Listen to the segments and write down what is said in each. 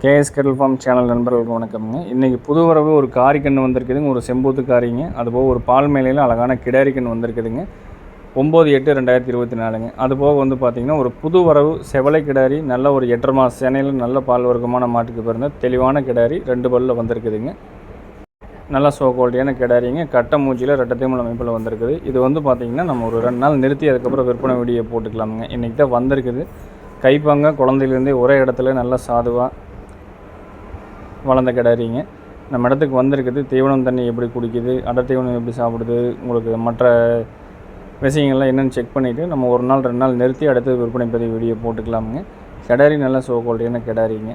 KS kettle form channel நண்பர்களுக்கு வணக்கம்ங்க. இன்றைக்கி புது வரவு ஒரு காரிக்கன்று வந்திருக்குதுங்க. ஒரு செம்பூத்து காரிங்க அதுபோக ஒரு பால் மேலையில் அழகான கிடாரி கன்று வந்திருக்குதுங்க. ஒம்பது எட்டு ரெண்டாயிரத்தி இருபத்தி நாலுங்க. அதுபோக வந்து பார்த்திங்கன்னா ஒரு புது வரவு செவலை கிடாரி நல்ல ஒரு எட்டரை மாத சேனையில் நல்ல பால் வர்க்கமான மாட்டுக்கு பிறந்த தெளிவான கிடாரி ரெண்டு பல்லில் வந்திருக்குதுங்க. நல்ல சோ குவாலிட்டியான கிடாரிங்க. கட்ட மூச்சியில் ரெட்டத்தைமல் அமைப்பில் வந்திருக்குது. இது வந்து பார்த்திங்கன்னா நம்ம ஒரு ரெண்டு நாள் நிறுத்தி அதுக்கப்புறம் விற்பனை வீடியோ போட்டுக்கலாமுங்க. இன்றைக்கி தான் வந்திருக்குது. கைப்பாங்க குழந்தையிலேருந்தே ஒரே இடத்துல நல்லா சாதுவாக வளர்ந்த கிடாரிங்க. நம்ம இடத்துக்கு வந்திருக்குது தீவனம் தண்ணி எப்படி குடிக்குது அடை தீவனம் எப்படி சாப்பிடுது உங்களுக்கு மற்ற விஷயங்கள்லாம் என்னென்னு செக் பண்ணிவிட்டு நம்ம ஒரு நாள் ரெண்டு நாள் நிறுத்தி அடுத்து விற்பனை பதிவு வீடியோ போட்டுக்கலாமுங்க. கிடாரி நல்ல சோ குவாலிட்டியான கிடாரிங்க?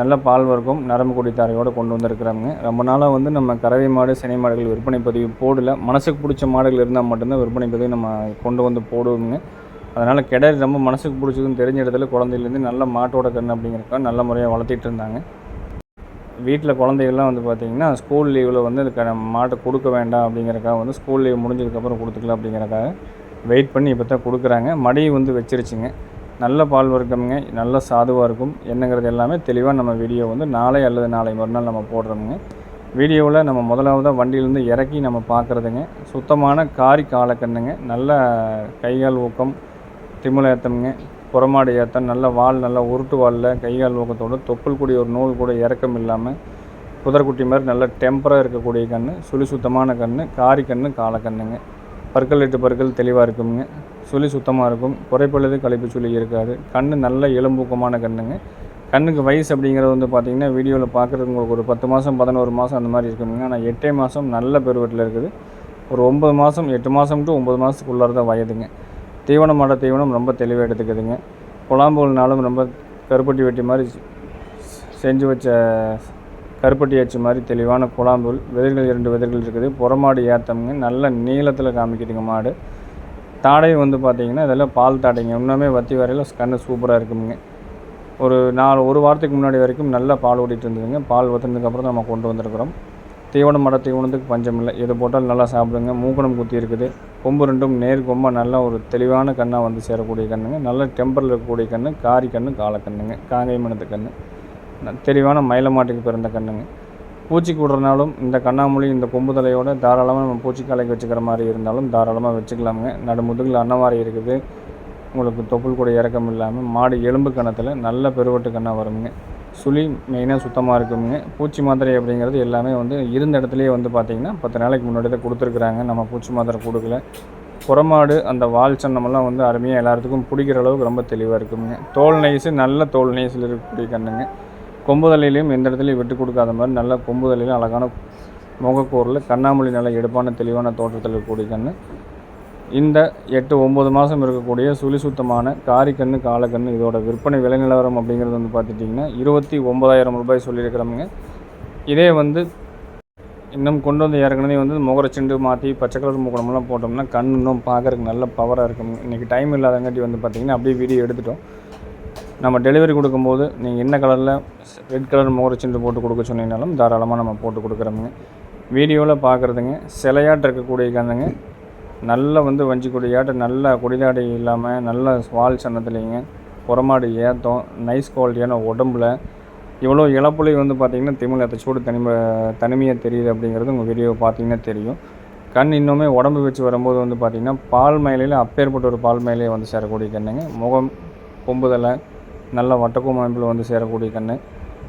நல்ல பால் வர்க்கம் நரம்பு குடித்தாரையோடு கொண்டு வந்திருக்கிறாங்க ரொம்ப நாளாக வந்து நம்ம கறவை மாடு சினை மாடுகள் விற்பனை பதிவு போடல. மனசுக்கு பிடிச்ச மாடுகள் இருந்தால் மட்டும்தான் விற்பனை பதிவு நம்ம கொண்டு வந்து போடுவோங்க அதனால் கிடாரி ரொம்ப மனசுக்கு பிடிச்சதுன்னு தெரிஞ்ச இடத்துல குழந்தையிலேருந்து நல்ல மாட்டோட கன்று அப்படிங்கிறக்கா நல்ல முறையாக வளர்த்திட்டு இருந்தாங்க. வீட்டில் குழந்தைகள்லாம் வந்து பார்த்திங்கன்னா ஸ்கூல் லீவில் வந்து அதுக்கு நம்ம மாட்டை கொடுக்க வேண்டாம் அப்படிங்கிறக்காக வந்து ஸ்கூல் லீவ் முடிஞ்சதுக்கப்புறம் கொடுத்துக்கலாம் அப்படிங்கிறக்காக வெயிட் பண்ணி இப்போ தான் கொடுக்குறாங்க. மடி வந்து வச்சிருச்சுங்க. நல்ல பால் வர்க்கம்ங்க. நல்ல சாதுவாக இருக்கும். என்னங்கிறது எல்லாமே தெளிவாக நம்ம வீடியோ வந்து நாளை அல்லது நாளை மறுநாள் நம்ம போடுறோமுங்க. வீடியோவில் நம்ம முதலாவதாக வண்டியிலேருந்து இறக்கி நம்ம பார்க்குறதுங்க சுத்தமான காரி காலக்கண்ணுங்க. நல்ல கைகால் ஊக்கம் திமிழ ஏத்தம்ங்க புறமாடு ஏற்ற நல்ல வால் நல்லா உருட்டு வாலில் கைகால் ஊக்கத்தோட தொப்புள் கூடிய ஒரு நூல் கூட இறக்கம் இல்லாமல் புதர்குட்டி மாதிரி நல்ல டெம்பராக இருக்கக்கூடிய கன்று சுழி சுத்தமான கன்று காரி கன்று காலக்கண்ணுங்க பற்கள் எட்டு பற்கள் தெளிவாக இருக்குங்க சுழி சுத்தமாக இருக்கும். குறைப்பழுது கழிப்பு சுழி இருக்காது. கண் நல்ல எலும்பூக்கமான கண்ணுங்க. கண்ணுக்கு வயசு அப்படிங்கிறது வந்து பார்த்திங்கன்னா வீடியோவில் பார்க்குறது உங்களுக்கு ஒரு பத்து மாதம் பதினோரு மாதம் அந்த மாதிரி இருக்குங்க ஆனால் எட்டே மாதம் நல்ல பெருவட்டில் இருக்குது. ஒரு ஒம்பது மாதம் எட்டு மாதம் டு ஒம்பது மாதத்துக்குள்ளார தான் வயதுங்க. தீவனம் மாட தீவனம் ரொம்ப தெளிவாக எடுத்துக்குதுங்க. புலாம்பூல்னாலும் ரொம்ப கருப்பட்டி வெட்டி மாதிரி செஞ்சு வச்ச கருப்பட்டி அச்சு மாதிரி தெளிவான குழாம்புல் விதைகள் இரண்டு விதைகள் இருக்குது. புறமாடு ஏத்தம்ங்க. நல்ல நீளத்தில் காமிக்குதுங்க மாடு. தாடை வந்து பார்த்திங்கன்னா இதெல்லாம் பால் தாடைங்க. இன்னுமே வத்தி வரையில் கண்ணு சூப்பராக இருக்குங்க ஒரு நாலு ஒரு வாரத்துக்கு முன்னாடி வரைக்கும் நல்லா பால் ஓடிட்டு இருந்ததுங்க. பால் ஊற்றுனதுக்கப்புறம் நம்ம கொண்டு வந்திருக்கிறோம். தீவனம் மட தீவனத்துக்கு பஞ்சம் இல்லை எது போட்டாலும் நல்லா சாப்பிடுங்க. மூக்கணம் குத்தி இருக்குது. கொம்பு ரெண்டும் நேர் கொம்ப நல்லா ஒரு தெளிவான கண்ணாக வந்து சேரக்கூடிய கண்ணுங்க. நல்ல டெம்பரில் இருக்கக்கூடிய கண்ணு காரி கண்ணு காலக்கண்ணுங்க காங்கை மனத்து கண்ணு. தெளிவான மயிலமாட்டுக்கு பிறந்த கண்ணுங்க. பூச்சிக்கு கூடுறனாலும் இந்த கண்ணாமூலி இந்த கொம்பு தலையோட தாராளமாக நம்ம பூச்சி கலைக்கு வச்சுக்கிற மாதிரி இருந்தாலும் தாராளமாக வச்சுக்கலாமுங்க. நடு முதுகில் அன்னவாரி இருக்குது. உங்களுக்கு தொப்புள் கூட இறக்கம் இல்லாமல் மாடு எலும்பு கணத்தில் நல்ல பெருவட்டு கண்ணாக வருங்க சுழி மெயினாக சுத்தமாக இருக்குங்க. பூச்சி மாத்திரை அப்படிங்கிறது எல்லாமே வந்து இருந்த இடத்துலையே வந்து பார்த்திங்கன்னா பத்து நாளைக்கு முன்னாடி தான் கொடுத்துருக்குறாங்க. நம்ம பூச்சி மாத்திரை கொடுக்கல. புறமாடு அந்த வால் சன்னமெல்லாம் வந்து அருமையாக எல்லாத்துக்கும் பிடிக்கிற அளவுக்கு ரொம்ப தெளிவாக இருக்குங்க. தோல் நெய்ஸு நல்ல தோல் நெய்ஸில் இருக்கக்கூடிய கண்ணுங்க. கொம்புதலையிலையும் எந்த இடத்துலையும் விட்டு கொடுக்காத மாதிரி நல்ல கொம்புதலையிலும் அழகான முகக்கூரில் கண்ணாமொழி நல்ல எடுப்பான தெளிவான தோற்றத்தில் இருக்கக்கூடிய கண்ணு. இந்த எட்டு ஒம்பது மாதம் இருக்கக்கூடிய சுழி சுத்தமான காரிக்கண்ணு காலக்கண்ணு இதோட விற்பனை விலை நிலவரம் அப்படிங்கிறது வந்து பார்த்துட்டிங்கன்னா இருபத்தி ஒம்பதாயிரம் ரூபாய் சொல்லியிருக்கிறோமுங்க இதே வந்து இன்னும் கொண்டு வந்து ஏற்கனவே வந்து முகரச்செண்டு மாற்றி பச்சை கலர் மூக்கணம்லாம் போட்டோம்னா கண் இன்னும் பார்க்கறதுக்கு நல்ல பவராக இருக்கும். இன்றைக்கி டைம் இல்லாதங்காட்டி வந்து பார்த்திங்கன்னா அப்படியே வீடியோ எடுத்துட்டோம். நம்ம டெலிவரி கொடுக்கும்போது நீங்கள் என்ன கலரில் ரெட் கலர் முகரச்செண்டு போட்டு கொடுக்க சொன்னீங்கனாலும் தாராளமாக நம்ம போட்டு கொடுக்குறோமுங்க. வீடியோவில் பார்க்குறதுங்க சிலையாட்டு இருக்கக்கூடிய கண்ணுங்க நல்ல வந்து வஞ்சி கொடியாட்ட நல்ல கொடிதாடை இல்லாமல் நல்ல வால் சன்னத்துலேங்க புறமாடு ஏற்றம் நைஸ் குவாலிட்டியான உடம்புல. இவ்வளோ இழப்புலையும் வந்து பார்த்திங்கன்னா திமில்லத்தை சூடு தனிம தனிமையாக தெரியுது அப்படிங்கிறது உங்கள் வீடியோ பார்த்தீங்கன்னா தெரியும். கண் இன்னுமே உடம்பு வச்சு வரும்போது வந்து பார்த்திங்கன்னா பால் மயிலையில் அப்பேற்பட்ட ஒரு பால் மயிலே வந்து சேரக்கூடிய கண்ணுங்க. முகம் கொம்புதலை நல்ல வட்டக்கும் அமைப்பில் வந்து சேரக்கூடிய கண்ணு.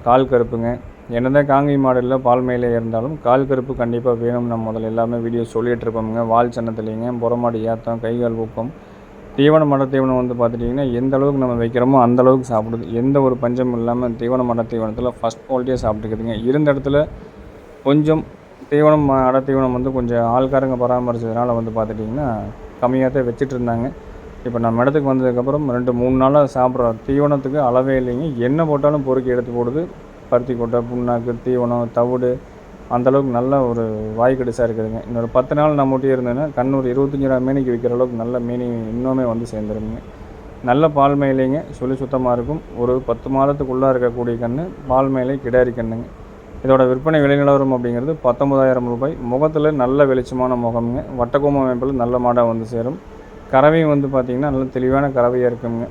கால் கருப்புங்க. என்னதான் காங்கை மாடலில் பால் மேலே இருந்தாலும் கால் கருப்பு கண்டிப்பாக வேணும். நம்ம முதல்ல எல்லாமே வீடியோ சொல்லிகிட்டு இருப்போமுங்க. வால் சன்னத்துலேங்க புறமாடி ஏத்தம் கைகால் ஊக்கம். தீவன மட தீவனம் வந்து பார்த்துட்டிங்கன்னா எந்த அளவுக்கு நம்ம வைக்கிறோமோ அந்த அளவுக்கு சாப்பிடுது. எந்த ஒரு பஞ்சம் இல்லாமல் தீவன மட தீவனத்தில் ஃபஸ்ட் குவாலிட்டியாக சாப்பிட்டுக்குதுங்க. இருந்த இடத்துல கொஞ்சம் தீவனம் அட தீவனம் வந்து கொஞ்சம் ஆள்காரங்க பராமரிச்சதுனால வந்து பார்த்துட்டிங்கன்னா கம்மியாக தான் வச்சுட்டு இருந்தாங்க. இப்போ நம்ம இடத்துக்கு வந்ததுக்கப்புறம் ரெண்டு மூணு நாளாக சாப்பிட்ற தீவனத்துக்கு அளவே இல்லைங்க. என்ன போட்டாலும் பொறுக்கி எடுத்து போடுது. பருத்தி கொட்டை புண்ணாக்கு தீவனம் தவிடு அந்தளவுக்கு நல்ல ஒரு வாய் கடிசாக இருக்குதுங்க. இன்னொரு பத்து நாள் நம்ம ஒட்டி இருந்தேன்னா கண்ணூர் இருபத்தஞ்சி மீனிக்கு விற்கிற அளவுக்கு நல்ல மீனி இன்னுமே வந்து சேர்ந்துருங்க. நல்ல பால் மேலைங்க சொல்லி சுத்தமாக இருக்கும். ஒரு பத்து மாதத்துக்குள்ளே இருக்கக்கூடிய கன்று பால் மேலே கிடாரி கண்ணுங்க. இதோட விற்பனை விலை நிலவரம் அப்படிங்கிறது பத்தொம்பதாயிரம் ரூபாய். முகத்தில் நல்ல வெளிச்சமான முகம்ங்க. வட்டக்கோம அமைப்பில் நல்ல மாடாக வந்து சேரும். கறவையும் வந்து பார்த்திங்கன்னா நல்ல தெளிவான கறவையாக இருக்குங்க.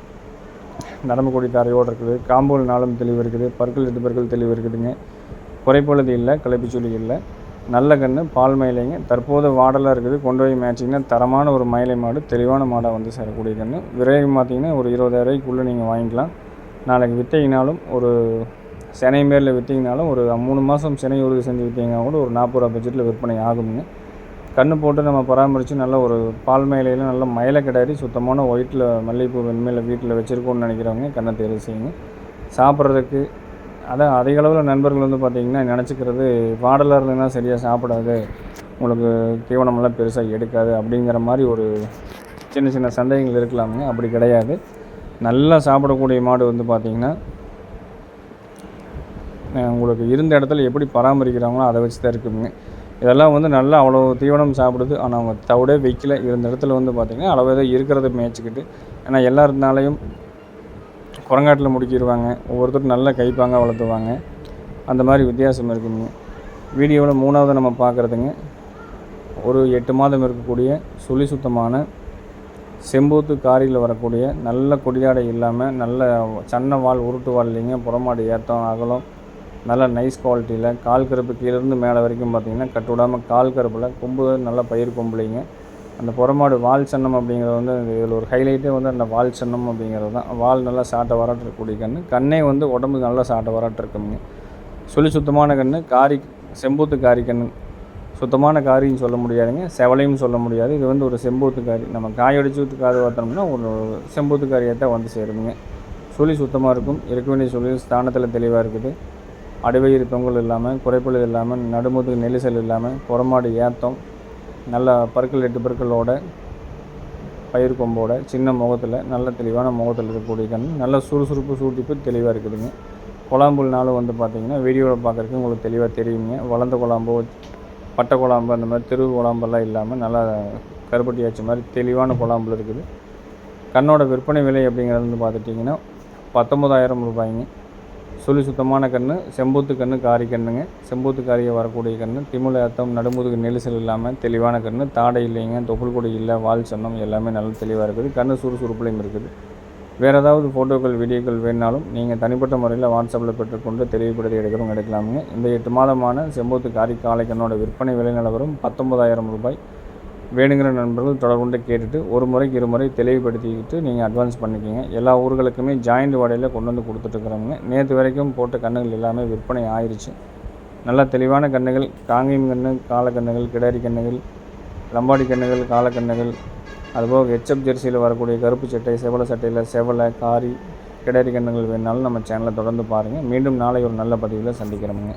நரம்பு கொடி தாரையோடு இருக்குது. காம்பூல் நாளும் தெளிவு இருக்குது. பற்கள் எட்டு பற்கள் தெளிவு இருக்குதுங்க. குறைப்பொழுது இல்லை களைப்புச்சொல்லி இல்லை. நல்ல கன்று பால் மயிலைங்க. தற்போது வாடலாக இருக்குது. கொண்டு போய் மேட்சிங்கன்னா தரமான ஒரு மயிலை மாடு தெளிவான மாடாக வந்து சேரக்கூடிய கன்று விரைவு பார்த்தீங்கன்னா ஒரு இருபதாயிரரூபாய்க்குள்ளே நீங்கள் வாங்கிக்கலாம். நாளைக்கு விற்றீங்கனாலும் ஒரு சினை மேரில் விற்றீங்கனாலும் ஒரு மூணு மாதம் சினை உறுதி செஞ்சு விற்றிங்கன்னா கூட ஒரு நாற்பது ரூபா பட்ஜெட்டில் விற்பனை ஆகுங்க கன்று போட்டு நம்ம பராமரித்து நல்ல ஒரு பால் மயிலையில் நல்ல மயிலை கிடாரி சுத்தமான ஒயிட்டில் மல்லிகைப்பூ வெண்மையில் வீட்டில் வச்சுருக்கோன்னு நினைக்கிறவங்க கண்ணை தேர்வு செய்யுங்க. சாப்பிட்றதுக்கு அதான் அதிக அளவில் நண்பர்கள் வந்து பார்த்திங்கன்னா நினச்சிக்கிறது வாடலாக இருந்ததுன்னா சரியாக சாப்பிடாது உங்களுக்கு தீவனமெல்லாம் பெருசாக எடுக்காது அப்படிங்கிற மாதிரி ஒரு சின்ன சின்ன சந்தேகங்கள் இருக்கலாமுங்க. அப்படி கிடையாது. நல்லா சாப்பிடக்கூடிய மாடு வந்து பார்த்திங்கன்னா உங்களுக்கு இருந்த இடத்துல எப்படி பராமரிக்கிறாங்களோ அதை வச்சு தான் இருக்குங்க. இதெல்லாம் வந்து நல்லா அவ்வளோ தீவனம் சாப்பிடுது. ஆனால் அவங்க தவிடே வைக்கல. இருந்த இடத்துல வந்து பார்த்திங்கன்னா அளவு ஏதோ இருக்கிறத மேய்ச்சிக்கிட்டு ஏன்னா எல்லாருனாலையும் குரங்காட்டில் முடிக்கிடுவாங்க ஒவ்வொருத்தரும் நல்லா கைப்பாங்க வளர்த்துவாங்க. அந்த மாதிரி வித்தியாசம் இருக்குங்க. வீடியோவில் மூணாவது நம்ம பார்க்குறதுங்க ஒரு எட்டு மாதம் இருக்கக்கூடிய சுழி சுத்தமான செம்பூத்து காரியில் வரக்கூடிய நல்ல கொடியாடை இல்லாமல் நல்ல சன்ன வால் உருட்டு வால் இல்லைங்க. புறமாடு ஏற்றம் அகலம் நல்ல நைஸ் குவாலிட்டியில் கால் கருப்பு கீழேருந்து மேலே வரைக்கும் பார்த்திங்கன்னா கட்டு விடாமல் கால் கருப்பில் கொம்பு நல்லா பயிர் கொம்புலைங்க. அந்த புறமாடு வால் சன்னம் அப்படிங்கிறது வந்து இதில் ஒரு ஹைலைட்டே வந்து அந்த வால் சன்னம் அப்படிங்கிறது தான். வால் நல்லா சாட்டை வராட்டிருக்கக்கூடிய இருக்கக்கூடிய கன்று கண்ணே வந்து உடம்பு நல்லா சாட்டை வராட்டிருக்குங்க. சொல்லி சுத்தமான கன்று காரி செம்பூத்து காரி கன்று சுத்தமான காரின்னு சொல்ல முடியாதுங்க. செவலையும் சொல்ல முடியாது. இது வந்து ஒரு செம்பூத்து காரி. நம்ம காயடிச்சு ஊற்றி காது பார்த்தோம்னா ஒரு செம்பூத்து காரியாக தான் வந்து சேருதுங்க. சுழி சுத்தமாக இருக்கும். இருக்க வேண்டிய சொல்லி ஸ்தானத்தில் தெளிவாக இருக்குது. அடிவயிறு தொங்கல் இல்லாமல் குறைப்பழுது இல்லாமல் நடுமுதுகு நெலிசல் இல்லாமல் புறமாடு ஏத்தம் நல்ல பற்கள் எட்டு பற்களோட பயிர் கொம்போட சின்ன முகத்தில் நல்ல தெளிவான முகத்தில் இருக்கக்கூடிய கண் நல்ல சுறுசுறுப்பு சூட்டிப்பு தெளிவாக இருக்குதுங்க. குழாம்புல்னாலும் வந்து பார்த்திங்கன்னா வீடியோவில் பார்க்குறதுக்கு உங்களுக்கு தெளிவாக தெரியுங்க. வளர்ந்த குழாம்போ பட்டை குழாம்பு அந்த மாதிரி தெரு குழாம்பெல்லாம் இல்லாமல் நல்லா கருப்பட்டி ஆச்சு மாதிரி தெளிவான குழாம்புல இருக்குது. கண்ணோட விற்பனை விலை அப்படிங்கிறது வந்து பார்த்துட்டிங்கன்னா பத்தொம்பதாயிரம் ரூபாய்ங்க. சுழி சுத்தமான கன்று செம்பூத்து கன்று காரி கன்றுங்க செம்பூத்து காரியை வரக்கூடிய கன்று திமுல அர்த்தம் நடுமுதுகு நெரிசல் இல்லாமல் தெளிவான கன்று தாடை இல்லைங்க தொப்புள் கொடி இல்லை வால் சன்னம் எல்லாமே நல்ல தெளிவாக இருக்குது. கன்று சுறுசுறுப்புலையும் இருக்குது. வேறு ஏதாவது ஃபோட்டோக்கள் வீடியோக்கள் வேணாலும் நீங்கள் தனிப்பட்ட முறையில் வாட்ஸ்அப்பில் பெற்றுக்கொண்டு தெளிவுபடுத்தி எடுக்கிறவங்க எடுக்கலாமுங்க. இந்த எட்டு மாதமான செம்பூத்து காரி காலை கண்ணோட விற்பனை விலை நிலவரம் பத்தொன்பதாயிரம் ரூபாய். வேணுங்கிற நண்பர்கள் தொடர்புண்டு கேட்டுட்டு ஒரு முறைக்கு இரு முறை தெளிவுபடுத்திக்கிட்டு நீங்கள் அட்வான்ஸ் பண்ணிக்கிங்க. எல்லா ஊர்களுக்குமே ஜாயிண்ட் வாடையில் கொண்டு வந்து கொடுத்துட்ருக்குறோங்க நேற்று வரைக்கும் போட்ட கண்ணுகள் எல்லாமே விற்பனை ஆயிடுச்சு நல்லா தெளிவான கண்ணுகள் காங்கேயம் கன்று காலக்கண்ணுகள் கிடாரி கண்ணுகள் லம்பாடி கண்ணுகள் காலக்கண்ணுகள் அதுபோக ஹெச்எப் ஜெர்சியில் வரக்கூடிய கருப்பு சட்டை செவலை சட்டையில் செவலை காரி கிடாரி கண்ணுகள் வேணாலும் நம்ம சேனலை தொடர்ந்து பாருங்கள் மீண்டும் நாளை ஒரு நல்ல பதிவில் சந்திக்கிறோமுங்க.